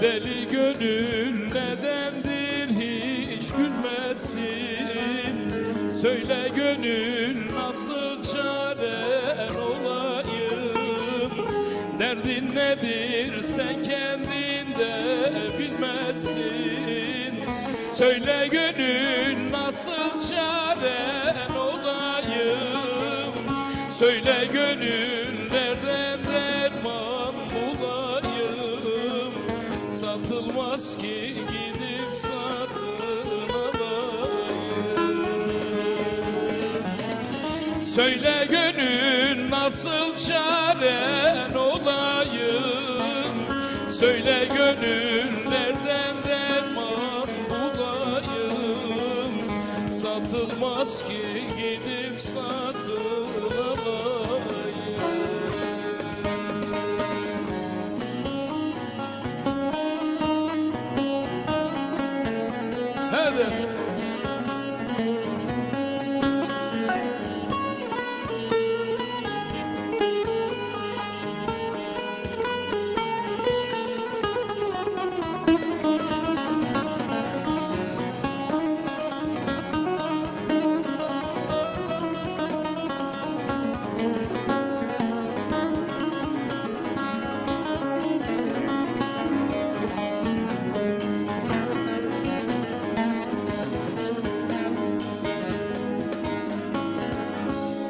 Deli gönül nedendir hiç gülmesin. Söyle gönül nasıl çaren olayım? Derdin nedir sen kendinde bilmezsin Söyle gönül nasıl çaren olayım? Söyle gönül Satılmaz ki gidip satın alayım. Söyle gönül nasıl çaren olayım? Söyle gönül nereden derman bulayım? Satılmaz ki gidip satın alayım live.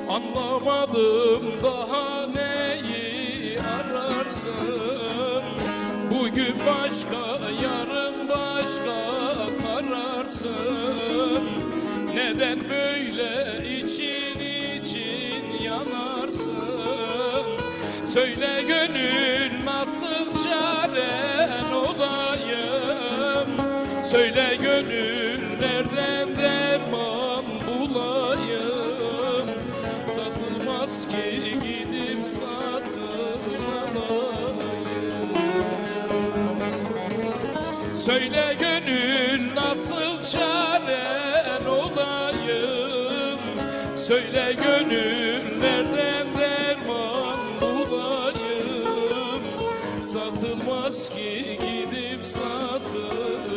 Anlamadım daha neyi ararsın. Bugün başka yarın başka kararsın. Neden böyle için için yanarsın? Söyle gönül nasıl çaren olayım? Söyle gönül nereden Söyle gönül nasıl çaren olayım? Söyle gönül nereden derman bulayım? Satılmaz ki gidip satılmaz